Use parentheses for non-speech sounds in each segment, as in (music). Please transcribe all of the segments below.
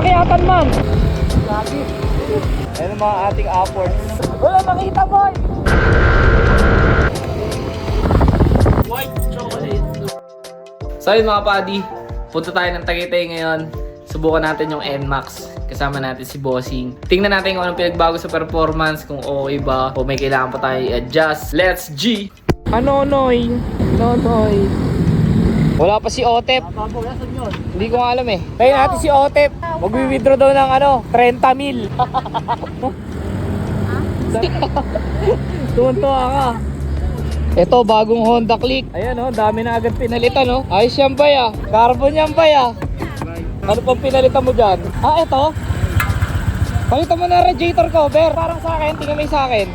sakyatan man. Ayan ang mga ating apport. Wala makita boy. So yun mga padi, punta tayo ng Tagaytay ngayon. Subukan natin yung NMAX. Kasama natin si Bossing. Tingnan natin kung anong pinagbago sa performance, kung okay ba, o may kailangan pa tayo i-adjust. Let's G! Ano noy? Nonoy. Wala pa si Otep. Hindi ko nga alam eh. Tayo natin si Otep. Mag-withdraw daw ng ano, 30 mil. Tuwan-tuwa ka. Ito, bagong Honda Click. Ayan oh, dami na agad pinalitan oh. Ayos yan ba ya? Carbon yan ba ya? Ano pang pinalitan mo dyan? Ah, ito? Palitan mo na radiator cover. Parang sa akin, tingnan mo yung sa akin.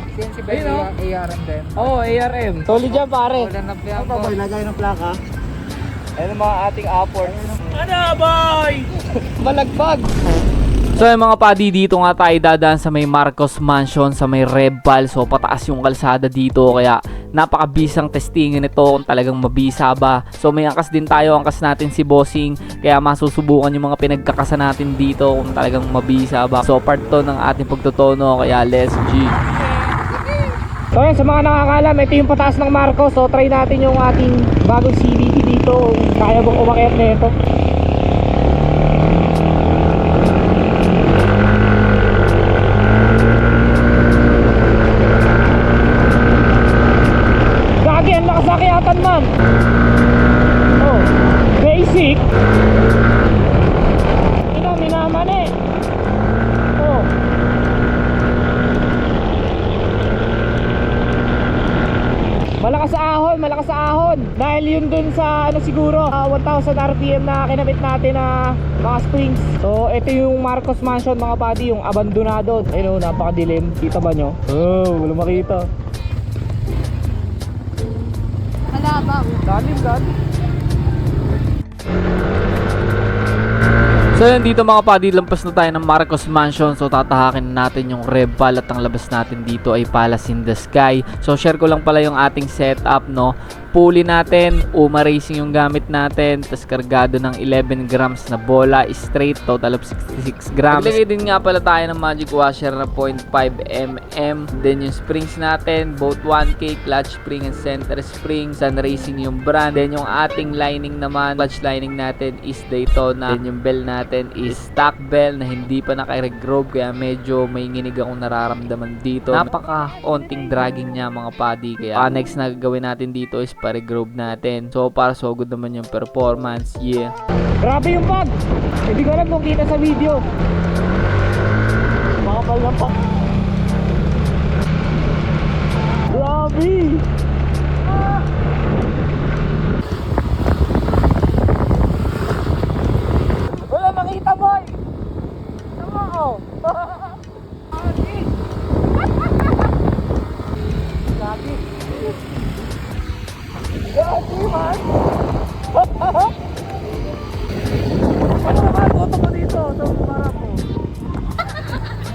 Ayun oh. ARM din. Oo, oh, ARM. Solid yan pare. na plaka. Ano ba ilagay ng plaka? Ayan ang mga ating apport. (laughs) Malagbag. So yung mga padi dito nga tayo dadaan sa may Marcos Mansion sa may Rebal so pataas yung kalsada dito. Kaya napakabisang testingin nito kung talagang mabisa ba. So may angkas din tayo. Angkas natin si Bossing. Kaya masusubukan yung mga pinagkakasa natin dito kung talagang mabisa ba. So part to ng ating pagtotono kaya let's G. So yan, sa mga nakakalam, ito yung pataas ng Marcos. So try natin yung ating bagong CVT dito. Kaya bang umakyat na ito. Gagi, ang lakas akyatan man. Oh, basic. Ito, minaman eh. Oh. Malakas sa ahon, ahon. Dahil yun dun sa ano siguro, ah, 1000 RPM na kinabit natin na mga springs. So, ito yung Marcos Mansion mga buddy, yung abandonado. Ayun oh, napakadilim. Kita ba nyo? Oh, wala makita. Kalabaw. Dalim, dalim. So yun dito mga padi, lampas na tayo ng Marcos Mansion. So tatahakin na natin yung Rebal at ang labas natin dito ay Palace in the Sky. So share ko lang pala yung ating setup no. Pulley natin, Uma Racing yung gamit natin, tapos kargado ng 11 grams na bola, straight, total of 66 grams. Naglagay din nga pala tayo ng magic washer na 0.5 mm. Then yung springs natin, both 1K, clutch spring and center spring, Sun Racing yung brand. Then yung ating lining naman, clutch lining natin is Daytona. Then yung bell natin is stock bell na hindi pa naka-regroove kaya medyo may nginig akong nararamdaman dito. Napaka onting dragging niya mga padi kaya ah, next na gagawin natin dito is pa-regroove natin. So para so good naman yung performance. Yeah. Grabe yung pag. Hindi ko alam kung kita sa video. Makapal na pa. Grabe.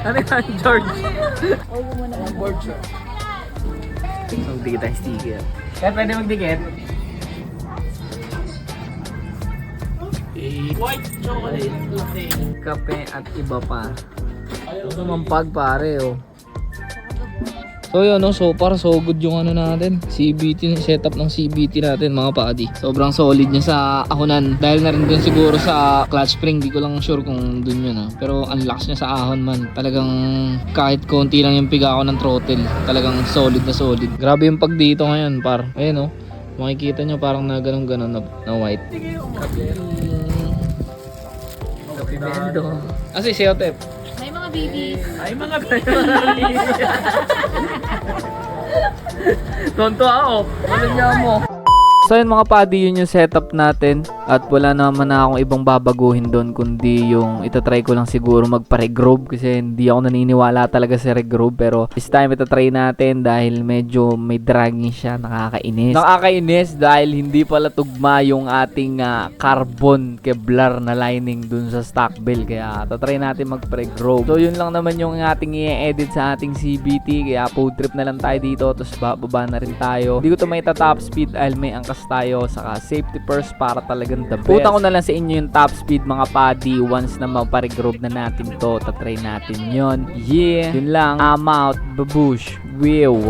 Ano yan, George? Huwag mo muna ang board siya. Magdikit tayo sticker. Kaya pwede magdikit? White chocolate Kape at iba pa. Ito naman pag pare oh. So yun no, so far so good yung ano natin. CBT, setup ng CBT natin mga padi Sobrang solid niya sa ahonan. Dahil na rin dun siguro sa clutch spring Di ko lang sure kung dun yun ah. Pero ang lakas niya sa ahon man. Talagang kahit konti lang yung piga ko ng throttle Talagang solid na solid. Grabe yung pag dito ngayon par. Ayun oh Makikita nyo parang na ganun ganun na, na white. Kapibendo Asi si Otep babies. ay mga Tonto ako. Ano niya mo? So yun mga padi, yun yung setup natin. At wala naman na akong ibang babaguhin doon kundi yung itatry ko lang siguro magpa-regroove. Kasi hindi ako naniniwala talaga sa regroove. Pero this time itatry natin dahil medyo may dragging siya. Nakakainis. Nakakainis dahil hindi pala tugma yung ating ah, carbon Kevlar na lining dun sa stock bell kaya tatry natin mag-regroove. So yun lang naman yung ating i-edit sa ating CBT kaya food trip na lang tayo dito. Tapos bababa na rin tayo. Hindi ko to may top speed dahil may angkas last tayo, saka safety first para talagang the best. Puta ko na lang sa inyo yung top speed mga paddy. Once na maparegroove na natin to, tatry natin yon Yeah, yun lang. I'm out. Babush. Whew.